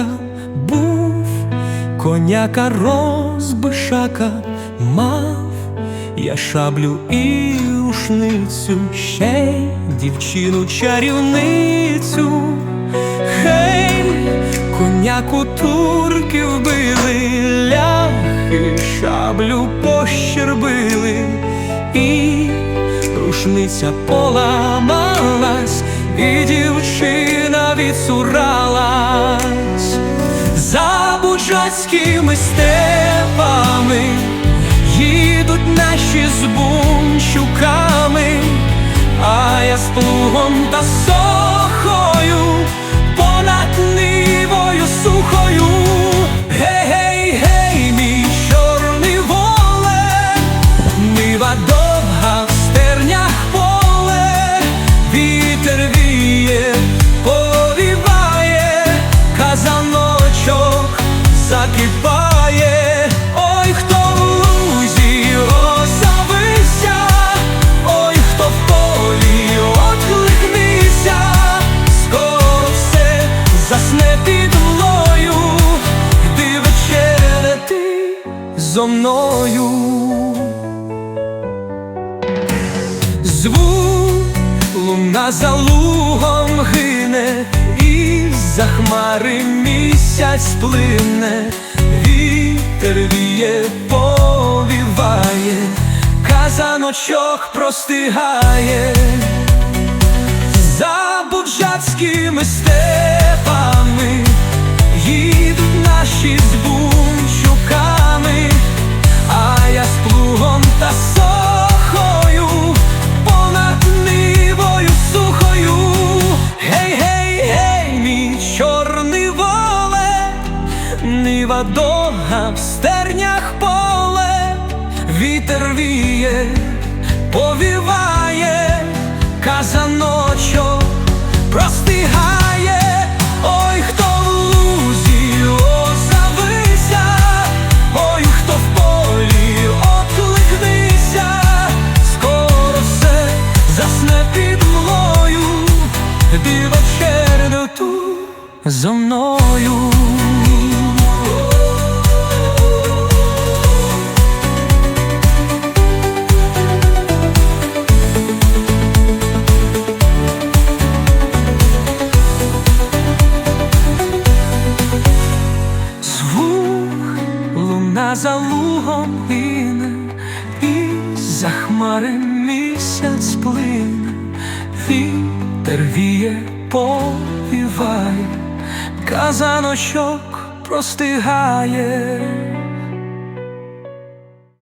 У був коняка, розбишака, мав. Я шаблю і рушницю, ще й дівчину чарівницю. Хей, коняку турки вбили, ляхи шаблю пощербили, і рушниця поламалась, і дівчина відсуралась за степами. Їдуть наші з бунчуками, а я з плугом та сохою, понад нивою сухою. Зо мною. Звук луна за лугом гине, і за хмари місяць плине, вітер віє, повіває, казаночок простигає, за буджацькими степами їдуть наші з нива в стернях поле, вітер віє, повіває, казаночок простигає, ой, хто в лузі озавися, ой, хто в полі откликнися, скоро все засне під черноту зо мною. Луна за лугом гине, і за хмари місяць плине, вітер віє, повіває, казаночок простигає.